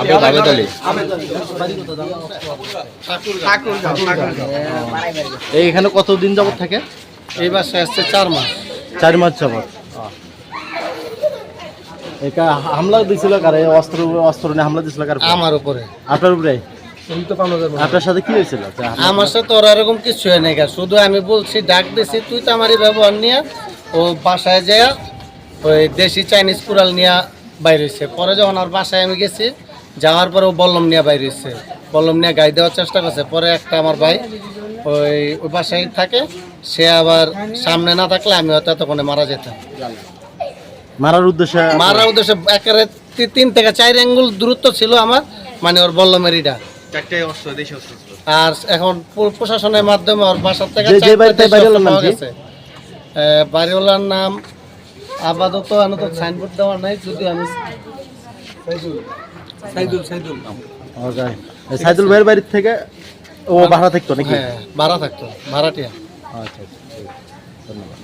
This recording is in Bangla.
আপনার বাবেতালি এই এখানে কতদিন যাবত থাকে? এই বাসায় আসছে চার মাস। চার মাস যাবত। একা হামলা দিছিল কারে? অস্ত্র অস্ত্র নিয়ে হামলা দিছিল কার? আমার উপরে। আপনার উপরে? আপনার সাথে কি হয়েছিল? আমার সাথে ওর এরকম কিছু হয় গা। শুধু আমি বলছি ডাক দিছি তুই তো আমারই ব্যবহার নিয়ে ও বাসায় যায় ওই দেশি চাইনিজ কুড়াল নিয়ে বাইরে হয়েছে পরে যখন ওর বাসায় আমি গেছি যাওয়ার পরে ও বল্লম নিয়ে বাইরে হয়েছে বল্লম নিয়ে গাই দেওয়ার চেষ্টা করছে। পরে একটা আমার ভাই ওই ওই বাসায় থাকে সে আবার সামনে না থাকলে আমি হয়তো এতক্ষণে মারা যেতাম। মারার উদ্দেশ্যে মারার উদ্দেশ্যে একেবারে তি- তিন থেকে চার অ্যাঙ্গুল দূরত্ব ছিল আমার মানে ওর বল্লমের ইটা। আর এখন প্রশাসনের মাধ্যমে ওর বাসার থেকে বাড়িওয়ালার নাম পাওয়া কি? গেছে। বাড়িওয়ালার নাম আপাতত আপাতত সাইনবোর্ড দেওয়া নাই যদি আমি ওকে। এই সাইদুল ভাইয়ের বাড়ির থেকে ও ভাড়া থাকতো নাকি? হ্যাঁ ভাড়া থাকতো ভাড়াটিয়া। আচ্ছা আচ্ছা ধন্যবাদ।